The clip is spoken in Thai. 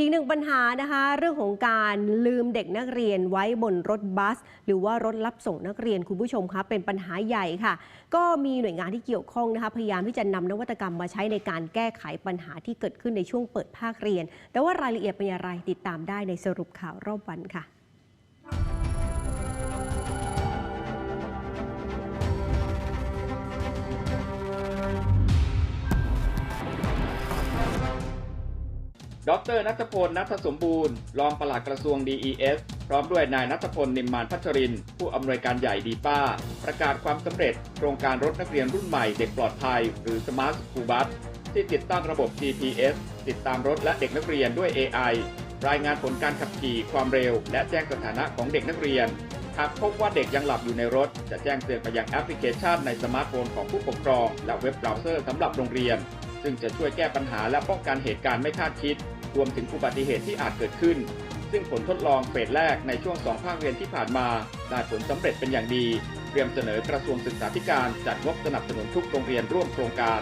อีกหนึ่งปัญหานะคะเรื่องของการลืมเด็กนักเรียนไว้บนรถบัส หรือว่ารถรับส่งนักเรียนคุณผู้ชมคะเป็นปัญหาใหญ่ค่ะ ก็มีหน่วยงานที่เกี่ยวข้องนะคะพยายามที่จะนำนวัตกรรมมาใช้ในการแก้ไขปัญหาที่เกิดขึ้นในช่วงเปิดภาคเรียน แต่ว่ารายละเอียดเป็นอย่างไรติดตามได้ในสรุปข่าวรอบวันค่ะ ดรนัทพลนัทสมบูรณ์ รองปลัดกระทรวง DES พร้อมด้วยนายนัทพลนิมมานพัชริน ผู้อำนวยการใหญ่ดีป้า ประกาศความสำเร็จโครงการรถนักเรียนรุ่นใหม่เด็กปลอดภัย หรือ Smart School Bus ที่ติดตั้งระบบ GPS ติดตามรถและเด็กนักเรียนด้วย AI รายงานผลการขับขี่ความเร็ว และแจ้งสถานะของเด็กนักเรียน หากพบว่าเด็กยังหลับอยู่ในรถ จะแจ้งเตือนไปยังแอปพลิเคชันในสมาร์ทโฟนของผู้ปกครอง และเว็บเบราว์เซอร์สำหรับโรงเรียน ซึ่งจะช่วยแก้ปัญหาและป้องกันเหตุการณ์ไม่คาดคิด รวมถึงอุบัติเหตุที่อาจเกิดขึ้น ซึ่งผลทดลองเฟสแรกในช่วง 2 ภาคเรียนที่ผ่านมา ได้ผลสำเร็จเป็นอย่างดี เตรียมเสนอกระทรวงศึกษาธิการจัดงบสนับสนุนทุกโรงเรียนร่วมโครงการ